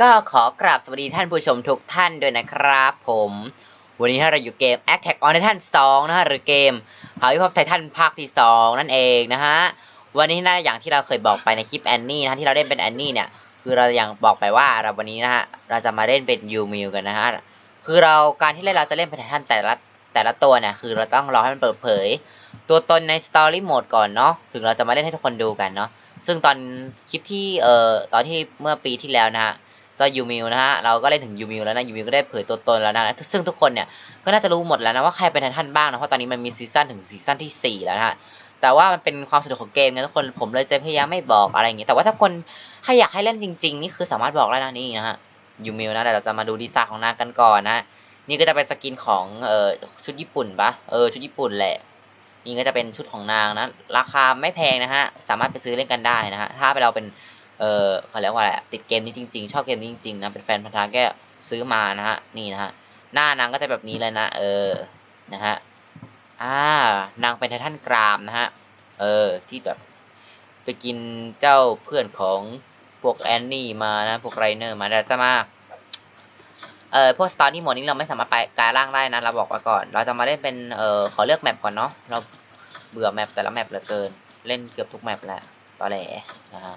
ก็ขอกราบสวัสดีท่านผู้ชมทุกท่านด้วยนะครับผม วันนี้เราอยู่เกม Attack on Titan 2 นะฮะหรือเกมหาวิภพไททันภาคที่ 2 นั่นเองนะฮะ วันนี้นะอย่างที่เราเคยบอกไปในคลิปแอนนี่นะที่เราเล่นเป็นแอนนี่เนี่ย คือเราอยังบอกไปว่าเราวันนี้นะฮะเราจะมาเล่นเป็นยูมิวกันนะฮะ คือเราการที่เล่นเราจะเล่นเป็นไททันแต่ละแต่ละตัวเนี่ยคือเราต้องรอให้มันเปิดเผย ตัวตนในสตอรี่โหมดก่อนเนาะถึงเราจะมาเล่นให้ทุกคนดูกันเนาะซึ่งตอนคลิปที่เอ่อตอนที่เมื่อปีที่แล้วนะฮะ ก็ยูมิวนะฮะเราก็เล่นถึงยูมิวแล้วนะยูมิวก็ได้เผยตัวตนแล้วนะซึ่งทุกคนเนี่ยก็น่าจะรู้หมดแล้วนะว่าใครเป็นไททันบ้างนะเพราะตอนนี้มันมีซีซั่นถึงซีซั่นที่ 4 แล้วนะฮะแต่ว่ามันเป็นความสนุกของเกมไงทุกคนผมเลยจะพยายามไม่บอกอะไรอย่างงี้แต่ว่าถ้าคนถ้าอยากให้เล่นจริง ๆ นี่คือสามารถบอกได้นะนี่นะฮะยูมิวนะเดี๋ยวเราจะมาดูดีไซน์ของนางกันก่อนนะนี่ก็จะเป็นสกินของเอ่อชุดญี่ปุ่นปะเออชุดญี่ปุ่นแหละนี่ก็จะเป็นชุดของนางนะราคาไม่แพงนะฮะสามารถไปซื้อเล่นกันได้นะฮะถ้าเราเป็น เออเขาเรียกว่าอะไรติดเกมนี้จริงๆ ชอบเกมนี้จริงๆนะเป็นแฟนพันธะแก็ซื้อมานะฮะนี่นะฮะหน้านางก็จะแบบนี้เลยนะ เออนะฮะอ่านางเป็นไททันกรามนะฮะเออที่แบบไปกินเจ้าเพื่อนของพวกแอนนี่มานะพวกไรเนอร์มาแต่จะมาเออพวกสตอรี่โหมดนี้เราไม่สามารถไปกลายร่างได้นะ เราบอกไว้ก่อน เราจะมาเล่นเป็น เออขอเลือกแมปก่อนเนาะ เราเบื่อแมปแต่ละแมปเหลือเกิน เล่นเกือบทุกแมปแหละตอแหลนะฮะ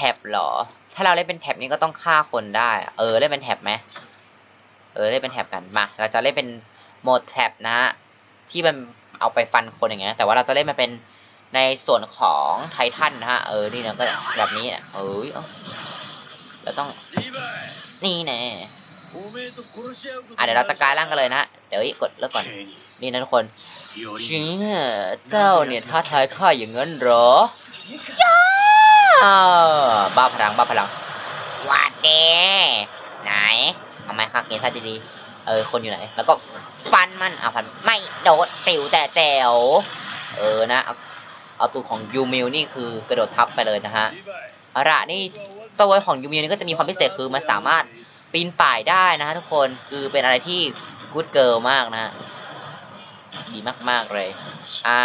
ท็บเหรอ ถ้าเราเล่นเป็นแท็บนี้ก็ต้องฆ่าคนได้ เออเล่นเป็นแท็บไหมเออเล่นเป็นแท็บกันมาเราจะเล่นเป็นโหมดแท็บนะฮะที่มันเอาไปฟันคนอย่างเงี้ยแต่ว่าเราจะเล่นมาเป็นในส่วนของไททันนะฮะเออนี่เราก็แบบนี้เนี่ยเอ้ยเอ้าเราต้องนี่แน่อะเดี๋ยวเราจะกายร่างกันเลยนะเดี๋ยวอีกกดเลิกก่อนนี่นะทุกคนชิงเจ้าเนี่ยท้าทายข้าอย่างนั้นเหรออ้า บ้าพลังบ้าพลังวัดเดไหนทำไมคักเกท่าดีๆเออคนอยู่ไหน แล้วก็ฟันมันเอะฟันไม่โดดติวแต่แต๋วเออนะเอาเอาตัวของยูมิวนี่คือกระโดดทับไปเลยนะฮะอาละนี่ตัวของยูมิวนี่ก็จะมีความพิเศษคือมันสามารถปีนป่ายได้นะฮะทุกคนคือเป็นอะไรที่กู๊ดเกิลมากนะ ดีมากๆเลย อ่า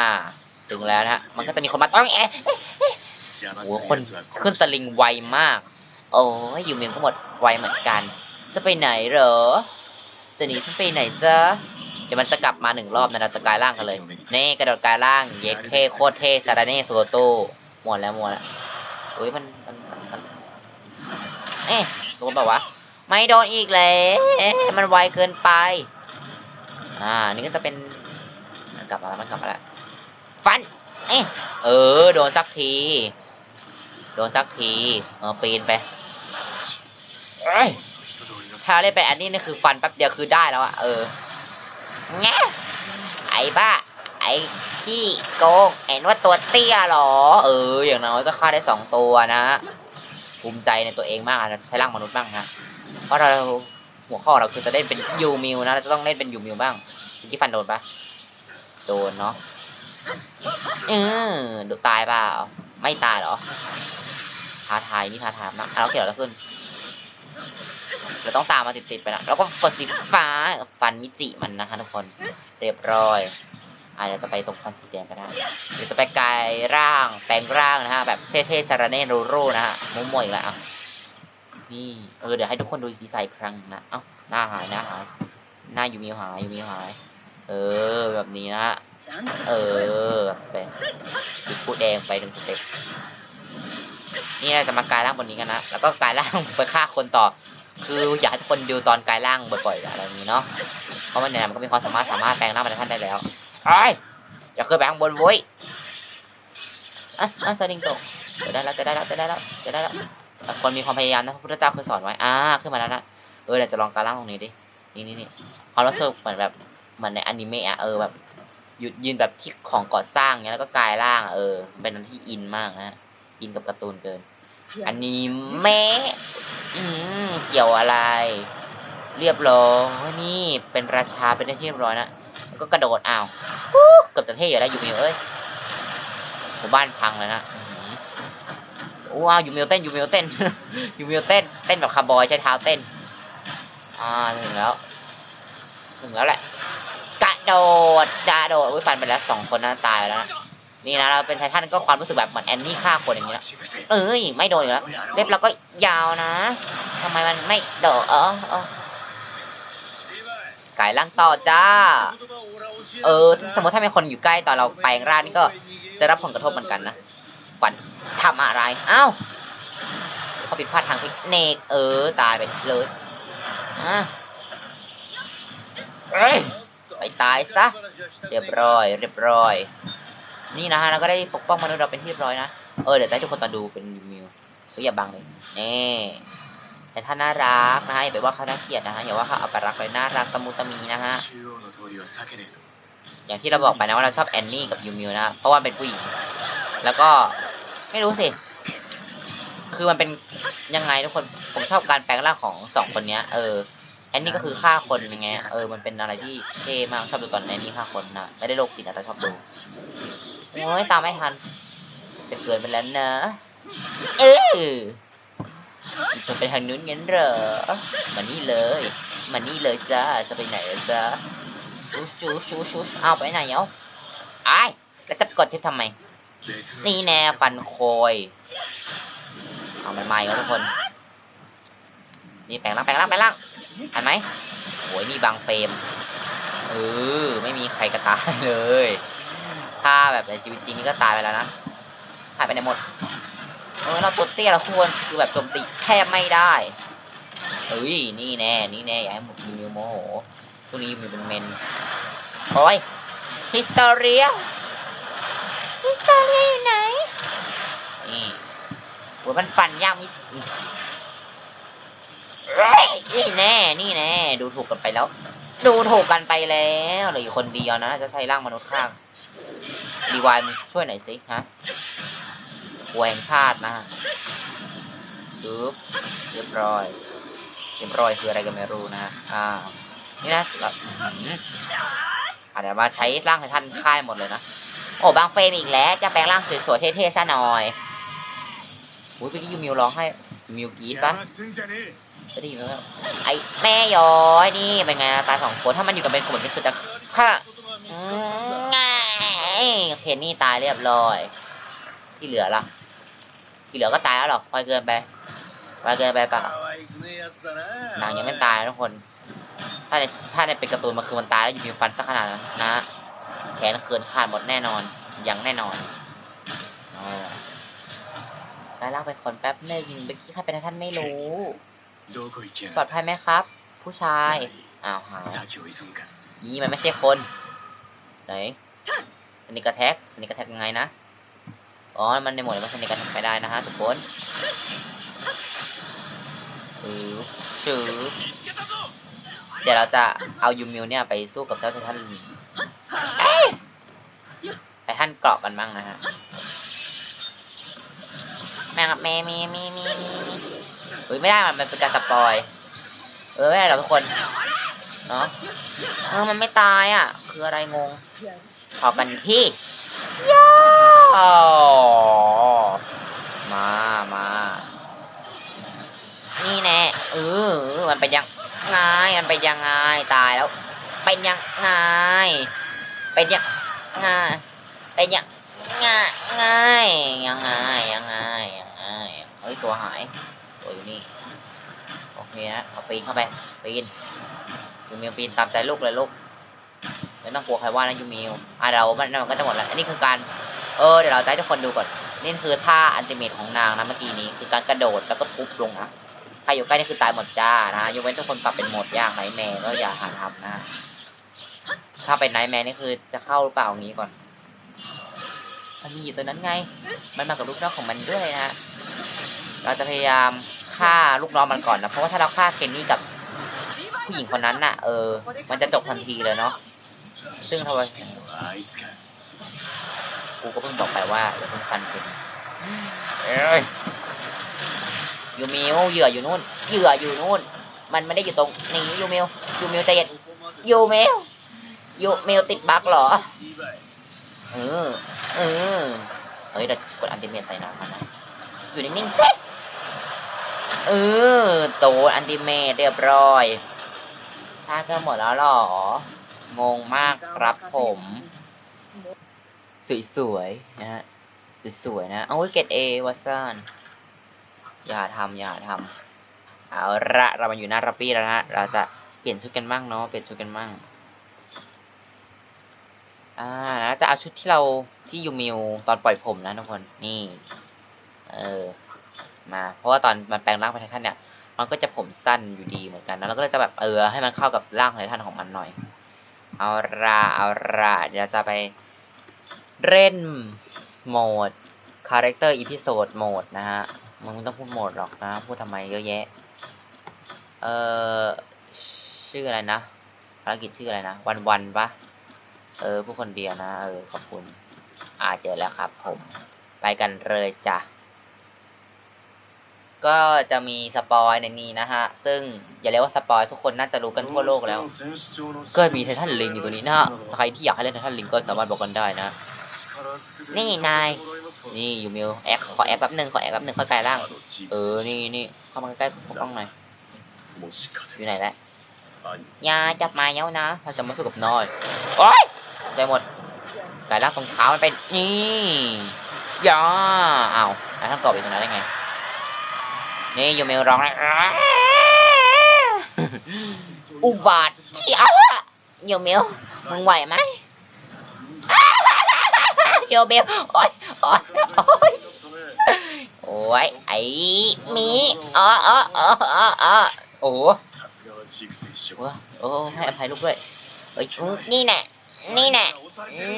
ถึงแล้วนะฮะ มันก็จะมีคนมาต้องแอะ โอ้โหคนขึ้นสลิงไวมาก โอ้ยอยู่เมียงก็หมดไวเหมือนกัน จะไปไหนเหรอ จะหนีฉันไปไหนจ๊ะเดี๋ยวมันจะกลับมาหนึ่งรอบนะเราจะกลายร่างกันเลยนี่กระโดดกลายร่าง เย็ดเท่โคตรเท่ซาราเน่โซโต้หมดแล้วหมดแล้วเฮ้ยมันมันมันเอ๊ะโดนแบบวะไม่โดนอีกแล้วมันไวเกินไป อ่า นี่ก็จะเป็นมันกลับมาแล้วมันกลับมาแล้วฟัน เอ๊ะเออ โดนสักที โดนสักทีเออปีนไปเอ้ยถ้าเล่นไปอันนี้นี่คือฟันแป๊บเดียวคือได้แล้วอะเออแงะไอ้บ้า ไอ้ขี้โกงเห็นว่าตัวเตี้ยเหรอ เออ อย่างน้อยก็ฆ่าได้สองตัวนะ ภูมิใจในตัวเองมากนะใช้ร่างมนุษย์บ้างนะ เพราะเราหัวข้อเราคือจะเล่นเป็นยูมิวนะ เราจะต้องเล่นเป็นยูมิวบ้างที่ฟันโดนปะโดนเนาะเออดูตายเปล่า ไม่ตายเหรอ ท้าทายนี่ท้าทายมากอะเราเกี่ยวแล้วขึ้น เราต้องตามมาติดๆไปนะแล้วก็กดสีฟ้าฟันมิจิมันนะคะทุกคนเรียบร้อยอะเดี๋ยวจะไปตรงฟันสีแดงก็ได้เดี๋ยวจะไปกายร่างแปลงร่างนะฮะแบบเท่ๆซาราเน่รูรูนะฮะมุมมวยอีกแล้วอะนี่เออเดี๋ยวให้ทุกคนดูสีใสครั้งนะเอ้าหน้าหายหน้าหายหน้าอยู่มิวหายยูมิวหายเออแบบนี้นะฮะเออไปจุดพูดแดงไปหนึ่งสเต็ป นี่เราจะมากลายร่างบนนี้กันนะ แล้วก็กลายร่างไปฆ่าคนต่อ คืออยากให้ทุกคนดูตอนกลายร่างบ่อยๆอะไรนี้เนาะ เพราะมันเนี่ยมันก็มีความสามารถสามารถแปลงร่างเป็นท่านได้แล้วไอ้ยอย่าเคยแบงบนโว้ยอะอะสลิงตกจะได้แล้วจะได้แล้วจะได้แล้วจะได้แล้วคนมีความพยายามนะพระพุทธเจ้าเคยสอนไว้ อ่า ขึ้นมาแล้วนะ เออเดี๋ยวจะลองกลายร่างตรงนี้ดิ นี่นี่นี่เขารู้สึกเหมือนแบบเหมือนในอนิเมะอะเออแบบหยุดยืนแบบที่ของก่อสร้างเงี้ยแล้วก็กลายร่าง เออ เป็นอันที่อินมากนะฮะอินกับการ์ตูนเกิน อันนี้แม่อืมเกี่ยวอะไร เรียบร้อยนี่เป็นราชาเป็นที่เรียบร้อยนะแล้วก็กระโดดอ้าวฮู้เกือบจะเท่อยู่แล้วยูมิวเอ้ยหมู่บ้านพังเลยนะอื้อหือว้าวยูมิวเต้นยูมิวเต้นยูมิวเต้นเต้นแบบคาร์บอยใช้เท้าเต้นอ่าถึงแล้วถึงแล้วแหละกระโดดกระโดดอุ้ยฟันไปแล้วสองคนนั้นตายแล้วนะ นี่นะเราเป็นไททันก็ความรู้สึกแบบเหมือนแอนนี่ฆ่าคนอย่างนี้นะเอ้ยไม่โดนอีกแล้วเล็บเราก็ยาวนะทำไมมันไม่โดนเออเออไก่ล่างต่อจ้า เออสมมติถ้ามีคนอยู่ใกล้ตอนเราแปลงร่างนี่ก็จะรับผลกระทบเหมือนกันนะฝันทำอะไรอ้าวเขาผิดพลาดทางเทคนิคเออตายไปเลยอะเอ้ยไปตายซะเรียบร้อย เรียบร้อย นี่นะฮะเราก็ได้ปกป้องมนุษย์เราเป็นที่เรียบร้อยนะ เออเดี๋ยวจะให้ทุกคนตอนดูเป็นรีวิวคือย่าบังเลยนี่แต่ถ้าน่ารักนะฮะอย่าไปว่าเขาน่าเกลียดนะฮะอย่าว่าเขาเอาไปรักเลยน่ารักตะมุตะมีนะฮะอย่างที่เราบอกไปนะว่าเราชอบแอนนี่กับยูมิวนะเพราะว่าเป็นผู้หญิงแล้วก็ไม่รู้สิคือมันเป็นยังไงทุกคนผมชอบการแปลงร่างของสองคนเนี้ยเออแอนนี่ก็คือฆ่าคนยังไงเออมันเป็นอะไรที่เท่มากชอบดูตอนแอนนี่ฆ่าคนนะไม่ได้โรคจิตนะแต่ชอบดู โอ้ยตามไม่ทัน จะเกินไปแล้วนะ เออจะไปทางนู้นงั้นเหรอ มานี่เลย มานี่เลยจ้า จะไปไหนจ้าชูชูชูชูเอาไปไหนเอ้าไอ้แล้วจะกดทิปทำไม นี่แน่ฟันโคยเอาใหม่ๆแล้วทุกคน นี่แปลงร่างแปลงร่างแปลงร่างทันไหมโอ้ยนี่บางเฟรมเออไม่มีใครกระตายเลย ถ้าแบบในชีวิตจริงนี่ก็ตายไปแล้วนะหายไปไหนหมดเออเราตัวเตี้ยเราควรคือแบบโจมตีแทบไม่ได้เอ้ยนี่แน่นี่แน่อย่าให้หมดมิวโมโหช่วนี้มิวเป็นเมนโอ้ยฮิสตอเรียฮิสตอเรียอยู่ไหนนี่โอ้ยมันฟันยากมิเอ้ยนี่แน่นี่แน่ดูถูกกันไปแล้ว ดูถูกกันไปแล้วเหลืออยู่คนเดียวนะ จะใช้ร่างมนุษย์ข้างดีวายมึงช่วยหน่อยสิฮะหัวแห่งชาตินะปึ๊บเรียบร้อยเรียบร้อยคืออะไรก็ไม่รู้นะอ่านี่นะแบบอืมอาจจะมาใช้ร่างไททันค่ายหมดเลยนะโอ้บางเฟรมอีกแล้ว จะแปลงร่างสวยๆเท่ๆซะหน่อยอุ้ยเมื่กี้ยูมิวร้องให้มิวกีดปะ ก็ดีแบบไอ้แม่ย้อยนี่เป็นไงตายสองคนถ้ามันอยู่กับเป็นกลุ่มนี่คือจะฆ่าง่ายโอเคนี่ตายเรียบร้อย ที่เหลือละที่เหลือก็ตายแล้วหรอกไปเกินไปไปเกินไปเปล่าหนังยังไม่ตายทุกคน ถ้าในถ้าในเป็นการ์ตูนมันคือมันตายแล้วอยู่มีฟันสักขนาดนั้นนะแขนเขินขาดหมดแน่นอนยังแน่นอนการล่างเป็นคนแป๊บหนึ่งเมื่อกี้ใครเป็นท่านไม่รู้ ปลอดภัยไหมครับ ผู้ชายอ้าวหายี่มันไม่ใช่คนไหนสนิกแท็กสนิกแท็กยังไงนะอ๋อมันในหมวดมันสนิกแท็กไม่ได้นะฮะทุกคนอือชื่อเดี๋ยวเราจะเอายูมิวเนี่ยไปสู้กับเจ้าท่านไปท่านเกาะกันบ้างนะฮะแม่กับแม่มีมีมีมี มีเฮ้ยไม่ได้มันมันเป็นการสปอย เออไม่ได้หรอกทุกคน เนาะเออมันไม่ตายอะ คืออะไรงง พอกันที่ย่อมามา นี่แน่เออเออมันเป็นยังไงมันเป็นยังไงตายแล้ว เป็นยังไงเป็นยังไงเป็นยังไงไงยังไงยังไงยังไงเฮ้ยตัวหายตัวอยู่นี่ โอเคนะเอาปีนเข้าไปปีนยูมิวปีนตามใจลูกเลยลูกไม่ต้องกลัวใครว่านะยูมิวอะเรามันมันก็จะหมดแล้วอันนี้คือการเออเดี๋ยวเราจะให้ทุกคนดูก่อนนี่คือท่าอันติเมตของนางนะเมื่อกี้นี้คือการกระโดดแล้วก็ทุบลงนะใครอยู่ใกล้นี่คือตายหมดจ้านะยกเว้นทุกคนปรับเป็นโหมดยากไนแมร์ก็อย่าหาทำนะถ้าเป็นไนแมร์นี่คือจะเข้าหรือเปล่าอย่างนี้ก่อนมันมีอยู่ตัวนั้นไง มันมากับลูกน้องของมันด้วยนะ เราจะพยายาม ฆ่าลูกน้องมันก่อนนะเพราะว่าถ้าเราฆ่าเคนนี่กับผู้หญิงคนนั้นน่ะ เออ มันจะจบทันทีเลยเนาะซึ่งทำไมกูก็เพิ่งบอกไปว่าอย่าเพิ่งฟันเคนเอ้ยยูมิวเหยื่ออยู่นู่นเหยื่ออยู่นู่น มันไม่ได้อยู่ตรงนี้ยูมิวยูมิวใจเย็นยูมิวยูมิวติดบั๊กเหรอเออเออเฮ้ยเราจะกดอันติเมตใส่น้องมันนะอยู่นิ่งๆ เออโตอันติเมตเรียบร้อยถ้าก็หมดแล้วหรอ งงมากครับผม สวยๆนะฮะสวยๆนะ เอาไว้เกรดเอวัตสันอย่าทำอย่าทำเอาละเรามาอยู่หน้ารับบี้แล้วนะฮะเราจะเปลี่ยนชุดกันบ้างเนาะเปลี่ยนชุดกันบ้างอ่าแล้วจะเอาชุดที่เราที่ยูมิวตอนปล่อยผมนะทุกคนนี่ เออ มา เพราะว่าตอนมันแปลงร่างเป็นไททันเนี่ย มันก็จะผมสั้นอยู่ดีเหมือนกันนะแล้วก็จะแบบเออให้มันเข้ากับร่างไททันของมันหน่อย เอาละเอาละเดี๋ยวเราจะไปเล่นโหมด Character Episode โหมดนะฮะมึงไม่ต้องพูดโหมดหรอกนะ พูดทำไมเยอะแยะ เออชื่ออะไรนะภารกิจชื่ออะไรนะ วันวันปะเออ ผู้คนเดียวนะ เออ ขอบคุณ อ่าเจอแล้วครับผม ไปกันเลยจ้ะ ก็จะมีสปอยในนี้นะฮะ ซึ่งอย่าเรียกว่าสปอยทุกคนน่าจะรู้กันทั่วโลกแล้ว ก็มีไททันลิงอยู่ตัวนี้นะฮะ ใครที่อยากให้เล่นไททันลิงก็สามารถบอกกันได้นะ นี่นาย นี่อยู่มิวแอคขอแอคแป๊บหนึ่งขอแอคแป๊บหนึ่งเข้ากลายร่าง เออ นี่นี่เข้ามาใกล้ๆกป้องหน่อย อยู่ไหนแล้วยาจับมาเย้านะ ถ้าจะมาสู้กับน้อย โอ๊ยได้หมดกลายร่างตรงเท้ามันเป็นนี่ยาอ้าวแล้วท่านกรอบอยู่ตรงนั้นได้ไง นี่อยู่เมิวร้องนะอุบาทเชียวยู่เมิวมึงไหวไหมอยู่เมิวโอ๊ยโอ๊ยโอ๊ยโอ้ยไอ้มีอ๋ออ๋ออ๋ออ๋อโอ้โหโอ้ให้อภัยลูกด้วยเอ้ยนี่แน่นี่แน่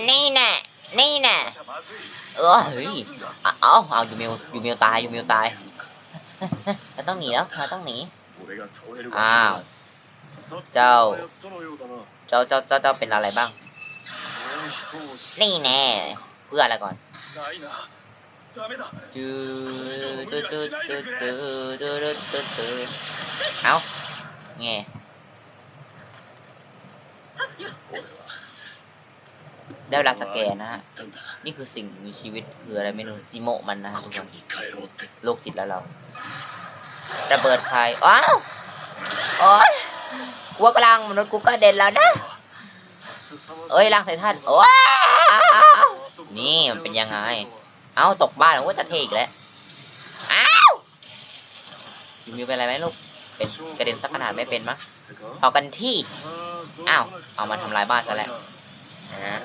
นี่แน่นี่แน่เออเฮ้ยเอาเอาอยู่เมิวอยู่เมิวตายอยู่เมิวตาย เราต้องหนีแล้วเราต้องหนี อ้าว เจ้า เจ้าเจ้าเจ้าเจ้าเป็นอะไรบ้าง นี่แน่ เพื่ออะไรก่อนจืดจืดจืดจืดจืดจืดจืดจืดเอาไงได้เวลาสแกนนะฮะ นี่คือสิ่งมีชีวิตคืออะไรไม่รู้จิโมะมันนะทุกคน โลกจิตแล้วเรา ระเบิดไฟว้าวโอ๊ยกูว่ากำลังมนุษย์กูก็เด่นแล้วนะเอ้ยร่างไททันโอ้าวนี่มันเป็นยังไง เอ้าตกบ้านว่าจะเทอีกแล้วอ้าวยูมิวเป็นอะไรไหมลูกเป็นกระเด็นสักขนาดไม่เป็นมั้งเอากันที่อ้าวเอามาทำลายบ้านซะแล้วนะ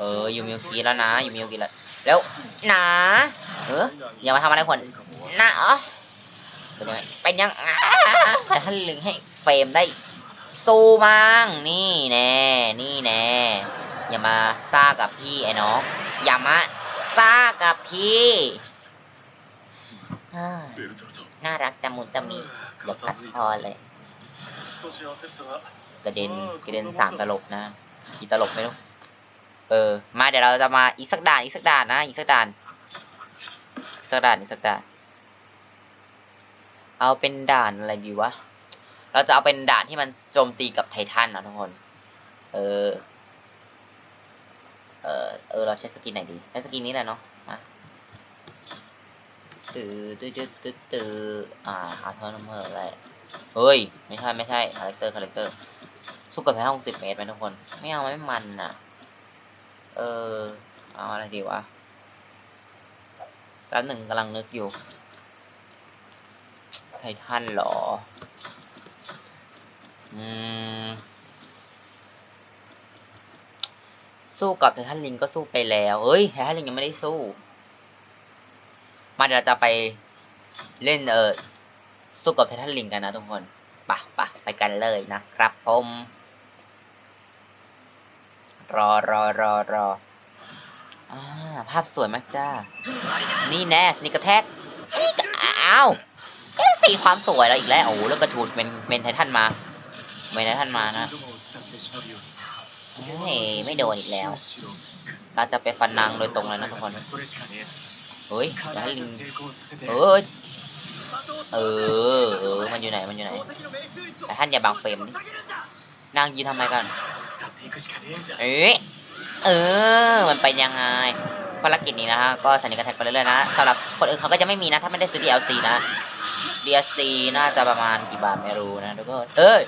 เออยูมิวกีแล้วนะยูมิวกรีดแล้ว แล้วหนาเอออย่ามาทำอะไรคนหนาออเป็นยังเป็นยังใครท่านลึงให้เฟรมได้สู้มั่งนี่แน่นี่แน่อย่ามาซ่ากับพี่ไอ้น้องอย่ามาซ่ากับพี่น่ารักแต่มุนตะมีเดี๋ยวกัดคอเลยกระเด็นกระเด็นสามตลบนะกี่ตลบไม่รู้ เออ มาเดี๋ยวเราจะมาอีกสักด่านอีกสักด่านนะอีกสักด่านสักด่านอีกสักด่าน เอาเป็นด่านอะไรดีวะ เราจะเอาเป็นด่านที่มันโจมตีกับไททันนะทุกคน เออ เออเออเราใช้สกินไหนดีใช้สกินนี้แหละเนาะตื้อตื้อตื้อตื้อตื้ออ่าอาเทอร์นัมเบอร์อะไรเฮ้ย ไม่ใช่ ไม่ใช่คาแรคเตอร์คาแรคเตอร์สู้กับแพ้ห้องสิบเมตรไหมทุกคน ไม่เอาไม่มันน่ะ เออ เอาอะไรดีวะแป๊บหนึ่งกำลังนึกอยู่ ไททันเหรอ อืม สู้กับไททันลิงก็สู้ไปแล้วเฮ้ย ไททันลิงยังไม่ได้สู้ มาเดี๋ยวเราจะไปเล่นเออสู้กับไททันลิงกันนะทุกคนปะปะไปกันเลยนะครับผม รอรอรอรออ่าภาพสวยมากจ้า นี่แน่นี่กระแทกนี่กระอ้าวเอ๊ะสีความสวยเราอีกแล้วโอ้โหแล้วกระชูดเป็นเป็นไททันมาเป็นไททันมานะเฮ้ยไม่โดนอีกแล้ว เราจะไปฟันนางโดยตรงเลยนะทุกคนเฮ้ยไททันลิงเออเออเออมันอยู่ไหนมันอยู่ไหนแต่ท่านอย่าบังเฟรมดินางยืนทำไมกัน เอ๊ะเออ มันเป็นยังไงภารกิจนี้นะฮะ ก็สันนิษฐานไปเรื่อยๆนะสำหรับคนอื่นเขาก็จะไม่มีนะ ถ้าไม่ได้ซื้อ DLC นะ DLC น่าจะประมาณกี่บาทไม่รู้นะทุกคนเอ้ย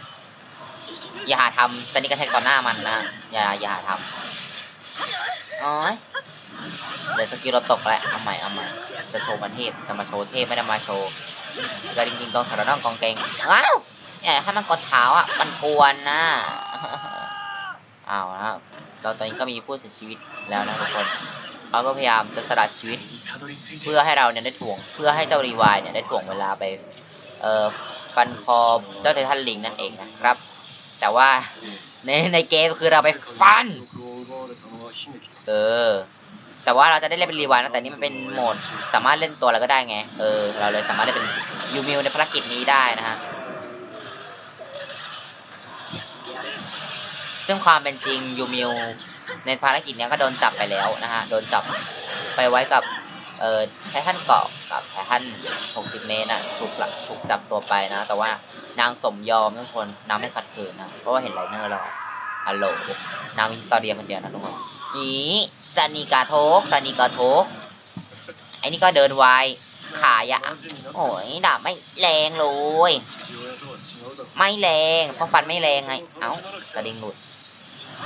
อย่าหาทำสันนิษฐานต่อหน้ามันนะ อย่า อย่าหาทอ๋อยเดี๋ยวสกิลเราตกแล้วเอาใหม่ เอาใหม่ จะโชว์มันเทพจะมาโชว์เทพไม่ได้มาโชว์กระดิ่งดิงกองสารน้องกองเกงอ้าวอย่าให้มันกดเท้าอะ มันกวนนะ เอานะครับเราตอนนี้ก็มีผู้เสียชีวิตแล้วนะทุกคนเราก็พยายามจะสละชีวิต เพื่อให้เราเนี่ยได้ถ่วง เพื่อให้เจ้ารีวายเนี่ยได้ถ่วงเวลาไป เอ่อฟันคอเจ้าเททันลิงนั่นเองนะครับ แต่ว่าในในเกมคือเราไปฟัน เออ แต่ว่าเราจะได้เล่นเป็นรีวายนะแต่นี้มันเป็นโหมด สามารถเล่นตัวอะไรก็ได้ไง เออ เราเลยสามารถเล่นเป็นยูมิวในภารกิจนี้ได้นะฮะ ซึ่งความเป็นจริงยูมิวในภารกิจนี้ก็โดนจับไปแล้วนะฮะ โดนจับไปไว้กับ เอ่อไททันเกาะกับไททัน60 เมตรนะถูกหลักถูกจับตัวไปนะ แต่ว่านางสมยอมทุกคนนางไม่ขัดขืนนะ เพราะว่าเห็นไลเนอร์แล้วฮัลโหลนางมีสตอรี่คนเดียวนะทุกคนนี่ซานิกาโทกซานิกาโทกไอ้นี่ก็เดินวายขายะโอ้ยดาบไม่แรงเลย ไม่แรงเพราะฟันไม่แรงไง เอ้ากระดิ่งหลุด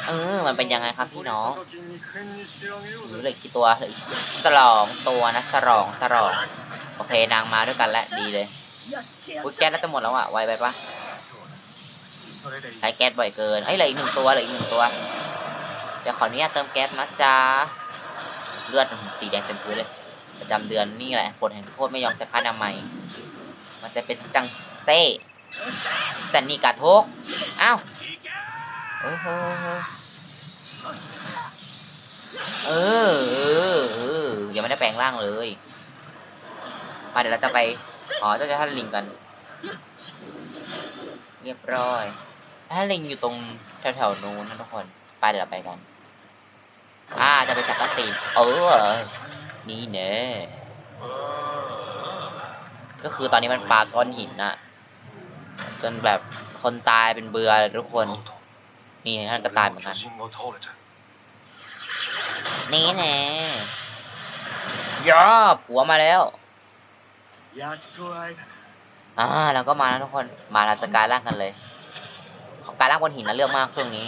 เออ มันเป็นยังไงครับพี่น้องหรือเหลือกี่ตัวเหลือีกสลองตัวนะสลองสลองโอเคนางมาด้วยกันแล้วดีเลยอุ้ยแก๊สน่าจะหมดแล้วอะไวไปปะใช้แก๊สบ่อยเกินเอ้ยเหลืออีกหนึ่งตัวเหลืออีกหนึ่งตัว เดี๋ยวขออนุญาตเติมแก๊สนะจ้าเลือดสีแดงเต็มพื้นเลยประจำเดือนนี่แหละปวดแห่งโคตรไม่ยอมใส่ผ้าอนามัยมันจะเป็นจังเซ่แต่นี่กาทกอ้าว เฮ้ยเฮ้ยเฮ้ยเออเออเออยังไม่ได้แปลงร่างเลยมาเดี๋ยวเราจะไปขอเจ้าท่านลิงกัน เรียบร้อยถ้านลิงอยู่ตรงแถวๆนู้นนะทุกคน ไปเดี๋ยวเราไปกัน อ่าจะไปจับกัสซีนเออ นี่เน่ก็คือตอนนี้มันปาก้อนหินนะจนแบบคนตายเป็นเบือเลยทุกคน นี่ท่านก็ตายเหมือนกัน นี่แน่ย่อผัวมาแล้วอ่าเราก็มาแล้วทุกคน มาลาสกายล่างกันเลยการล่างบนหินนะเรื่องมากช่วงนี้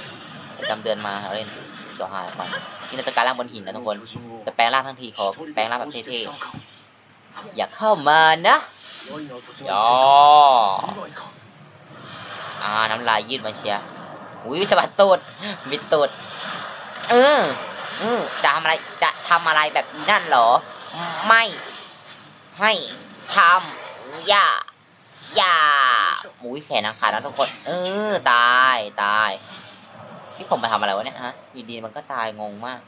จำเดือนมาเล่นจอหาก่อนนี่เาสการล่างบนหินนะทุกคน จะแปลงร่างทั้งทีขอแปลงร่างแบบเท่ๆ อย่าเข้ามานะย่ออ่าน้ำลายยืดมาเชียร์ อุ้ยสะบัดตูดบิดตูดเออเออจะทำอะไรจะทำอะไรแบบอีนั่นหรอ ไม่ให้ทำอย่าอย่าอุ้ยแขนนางขาดนะทุกคน เออ ตายตายนี่ผมมาทำอะไรวะเนี่ยฮะอยู่ดีมันก็ตายงงมาก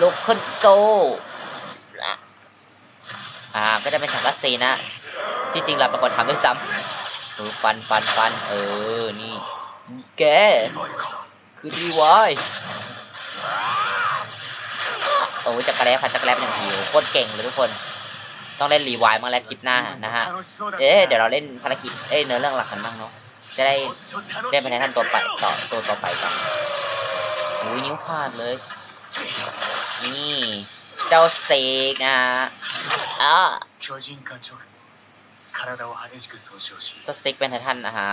ลุกขึ้นโซ่อะอ่าก็จะเป็นฉากรัสซีนะ ที่จริงเราเป็นคนทำด้วยซ้ำฟันฟันฟันเออ นี่ แก คือดีวายโอ้จักรแล้พันจักรแล้เป็นอย่างทีโคตรเก่งเลยทุกคน ต้องเล่นรีวายมาแล้วคลิปหน้านะฮะ เอ๊ะเดี๋ยวเราเล่นภารกิจ เอ๊ะเนื้อเรื่องหลักกันบ้างเนาะ จะได้ได้ไปแนท่านตัวไปต่อตัวต่อไปกันอุ้ยนิ้วพลาดเลย นี่ เจ้าเซกนะฮะอเจ้าเซกเป็นไททันนะฮะ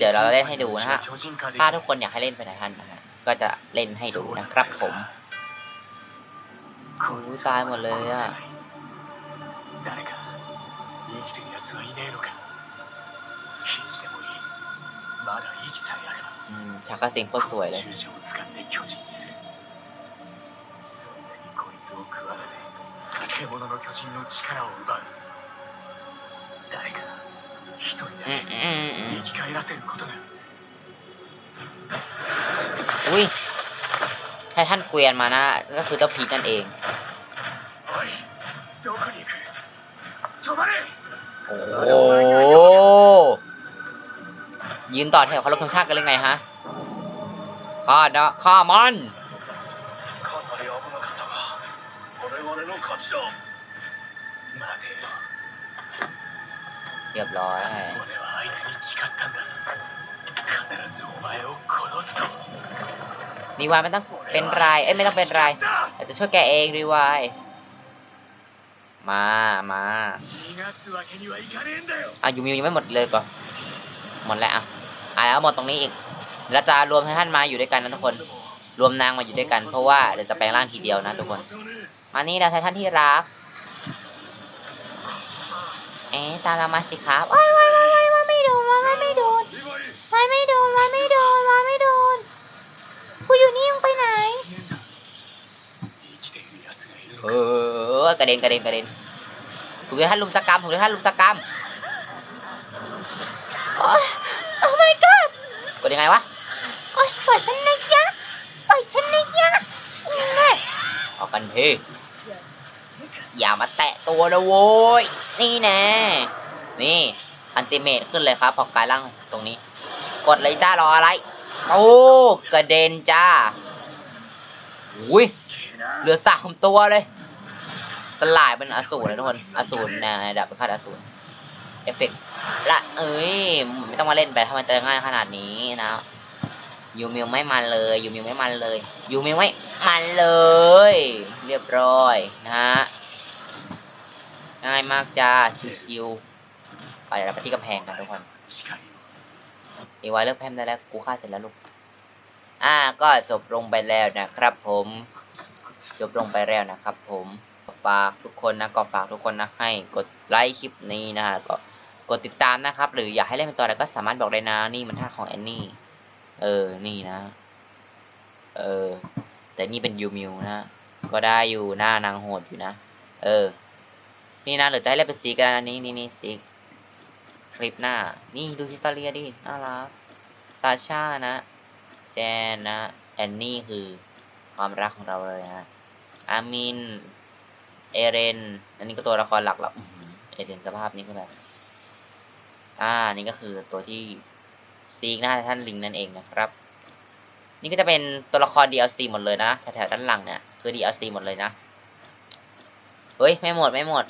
เดี๋ยวเราเล่นให้ดูนะฮะ 巨人化で ถ้า き ทุ る กคนอยากให้เล่นเป็นไททันนะฮะ ก็จะเล่นให้ดูนะครับผม こ โอ้ い ย つ ตายหมดเลยอ่ะ 誰か生きてる奴はいねえのか瀕死でもいいまだ息さえあれば อืมฉากกระเสียงโคตรสวยเลย 注射を掴んで巨人にするそいつにこいつを食わせて獣の巨人の力を奪う誰か 一人 อื だ มอืมอืม け生き返らせることだ อุ้ยไททันเกวียนมานะ ก็คือเจ้าพีกนั่นเอง おいどこに行く止まれ โอ้โหยืนต่อแถวเคารพธงชาติกันเลยไงฮะข้านะข้ามัน เรียบร้อยรีวายไม่ต้องเป็นรายเอ้ยไม่ต้องเป็นรายเราจะช่วยแกเองรีวายมามาอะยูมิวยังไม่หมดเลยก็หมดแล้วอะอะแล้วหมดตรงนี้อีกเราจะรวมให้ท่านมาอยู่ด้วยกันนะทุกคน รวมนางมาอยู่ด้วยกันเพราะว่าเดี๋ยวจะแปลงร่างทีเดียวนะทุกคนอันี่นะท่านที่รัก ตามามาสิครับว้ยว้ายว้ายว้ายว้ายไม่โดนว้ายไม่โดนว้ายไม่โดนว้ายไม่โดนว้ายไม่โดนกูอยู่นี่ยังไปไหนเออกระเด็นกระเด็นกระเด็นถูกท่านลุมสกรรมถูกท่านลุมสกรรมโอ้ย oh my god กดยังไงวะโอ้ยปล่อยฉันนะยะปล่อยฉันนะยะนี่ออกันเพ่อย่ามาแตะตัวนะโว้ย นี่แน่นี่อันติเมตขึ้นเลยครับพอกายร่างตรงนี้ กดเลยจ้ารออะไร โอ้กระเด็นจ้าอุ้ยเหลือสามตัวเลยตลายเป็นอสูรนะทุกคนอสูรนะดับเป็นคาดอสูรเอฟเฟกต์ละเอ้ยไม่ต้องมาเล่นไปถ้ามันจะง่ายขนาดนี้นะยูมิวไม่มันเลยยูมิวไม่มันเลยยูมิวไม่มันเลย เรียบร้อยนะฮะ ง่ายมากจ้า ชิวๆไปเดี๋ยวเราไปที่กำแพงกันทุกคน近いอีไว้เลิกแพมได้แล้ว กูฆ่าเสร็จแล้วลูก อ่า ก็จบลงไปแล้วนะครับ ผม จบลงไปแล้วนะครับ ผม ฝากทุกคนนะ ก็ฝากทุกคนนะ ให้กดไลค์คลิปนี้นะฮะแล้วก็กดติดตามนะครับ หรืออยากให้เล่นเป็นตัวอะไรก็สามารถบอกได้นะ นี่มันท่าของแอนนี่ เออ นี่นะ เออ แต่นี่เป็นยูมิวนะ ก็ได้อยู่หน้านางโหดอยู่นะ เออ นี่นะหรือจะให้เล่นเป็นซีกันนะนี่นี่นี่ซีคลิปหน้า นี่ดูฮิสตอเรียดิน่ารักซาชานะ แจนนะ แอนนี่คือความรักของเราเลยฮะอามิน เอเรน อันนี้ก็ตัวละครหลักล้วอื้อหือเอเรนสภาพนี้ก็แบบ อ่า นี่ก็คือตัวที่ซีกหน้าท่านลิงนั่นเองนะครับ นี่ก็จะเป็นตัวละคร DLC หมดเลยนะแถวๆด้านหลังเนี่ย คือ DLC หมดเลยนะ เฮ้ย ไม่หมด ไม่หมด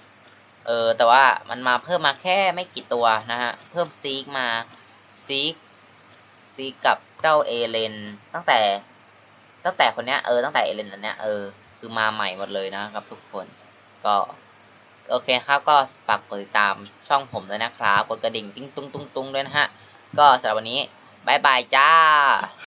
เออแต่ว่ามันมาเพิ่มมาแค่ไม่กี่ตัวนะฮะ เพิ่มซีกมาซีกซีกกับเจ้าเอเลนตั้งแต่ ตั้งแต่คนเนี้ยเออตั้งแต่เอเลนอันเนี้ยเออคือมาใหม่หมดเลยนะครับทุกคนก็โอเคครับก็ฝากกดติดตามช่องผมด้วยนะครับกดกระดิ่งติ้งตุ้งตุ้งตุ้งด้วยนะฮะ ก็สำหรับวันนี้บายบายจ้า